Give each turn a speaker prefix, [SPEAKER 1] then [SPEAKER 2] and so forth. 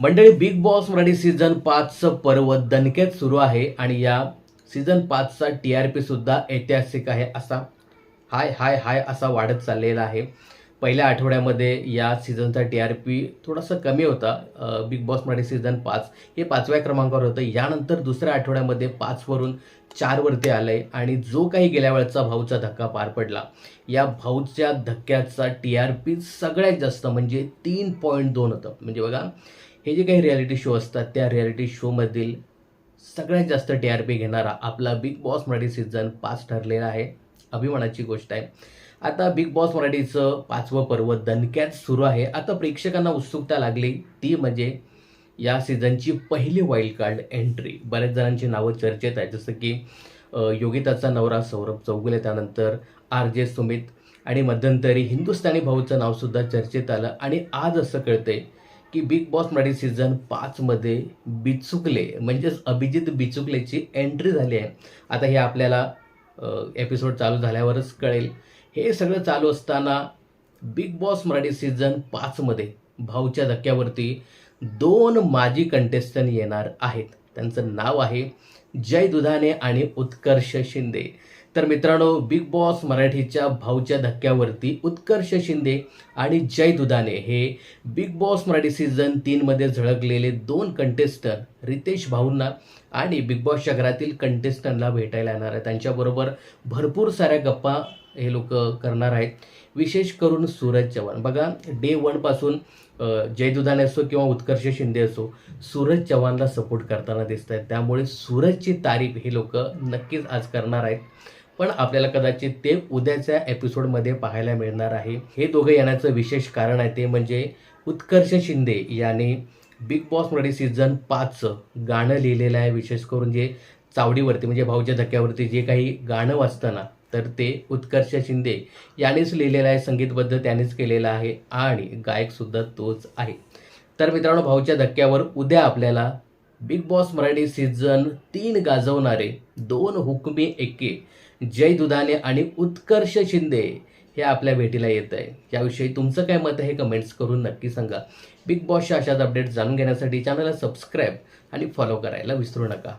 [SPEAKER 1] मंडळी big Boss Marathi season पाचचं पर्व दणकेत सुरू आहे आणि या सीझन पाचचा टी आर पी सुद्धा ऐतिहासिक आहे असा हाय हाय हाय असा वाढत चाललेला आहे. पहिल्या आठवड्यामध्ये या सीझनचा टी आर पी थोडासा कमी होता. बिग बॉस मराठी सीझन पाच हे पाचव्या क्रमांकावर होतं. यानंतर दुसऱ्या आठवड्यामध्ये पाचवरून चारवरती आलं आहे आणि जो काही गेल्या वेळचा भाऊचा धक्का पार पडला या भाऊच्या धक्क्याचा टी आर पी सगळ्यात जास्त म्हणजे तीन पॉईंट दोन होतं. म्हणजे बघा हे जे काही रियालिटी शो असतात त्या रियालिटी शोमधील सगळ्यात जास्त टी आर पी घेणारा आपला बिग बॉस मराठी सीझन पाच ठरलेला आहे. अभिमानाची गोष्ट आहे. आता बिग बॉस मराठीचं पाचवं पर्व दणक्यात सुरू आहे. आता प्रेक्षकांना उत्सुकता लागली. ती म्हणजे या सीझनची पहिली वाईल्ड कार्ड एंट्री बऱ्याच जणांची नावं चर्चेत आहे जसं की योगिताचा नवरा सौरभ चौगुले त्यानंतर आर जे सुमित आणि मध्यंतरी हिंदुस्थानी भाऊचं नावसुद्धा चर्चेत आलं. आणि आज असं कळतंय की बिग बॉस मराठी सीझन पाचमध्ये बिचुकले म्हणजेच अभिजित बिचुकलेची एंट्री झाली आहे. आता हे आपल्याला एपिसोड चालू झाल्यावरच कळेल. हे सगळं चालू असताना बिग बॉस मराठी सीझन पाचमध्ये भाऊच्या धक्क्यावरती दोन माजी कंटेस्टंट येणार आहेत. त्यांचं नाव आहे जय दुधाने आणि उत्कर्ष शिंदे. तर मित्रांनो बिग बॉस मराठीच्या भाऊच्या धक्क्यावरती उत्कर्ष शिंदे आणि जय दुधाने हे बिग बॉस मराठी सीझन तीनमध्ये झळकलेले दोन कंटेस्टंट रितेश भाऊंना आणि बिग बॉसच्या घरातील कंटेस्टंटला भेटायला येणार आहे त्यांच्याबरोबर भरपूर साऱ्या गप्पा हे लोक करणार आहेत. विशेष करून सूरज चव्हाण. बघा डे वनपासून जय दुधाने असो किंवा उत्कर्ष शिंदे असो सूरज चव्हाणला सपोर्ट करताना दिसत आहेत त्यामुळे सूरजची तारीफ हे लोक नक्कीच आज करणार आहेत. पण आपल्याला कदाचित ते उद्याच्या एपिसोडमध्ये पाहायला मिळणार आहे. हे दोघं येण्याचं विशेष कारण आहे ते म्हणजे उत्कर्ष शिंदे याने बिग बॉस मराठी सीझन पाचचं गाणं लिहिलेलं आहे. विशेष करून जे चावडीवरती म्हणजे भाऊच्या धक्क्यावरती जे काही गाणं वाचताना तर ते उत्कर्ष शिंदे यानेच लिहिलेलं आहे. संगीतबद्ध त्यानेच केलेलं आहे आणि गायकसुद्धा तोच आहे. तर मित्रांनो भाऊच्या धक्क्यावर उद्या आपल्याला बिग बॉस मराठी सीझन तीन गाजवणारे दोन हुकमी एके जय दुधाने आणि उत्कर्ष शिंदे हे आपल्या भेटीला येत आहे. याविषयी तुमचं काय मत आहे कमेंट्स करून नक्की सांगा. बिग बॉसच्या अशाच अपडेट जाणून घेण्यासाठी चॅनलला सबस्क्राईब आणि फॉलो करायला विसरू नका.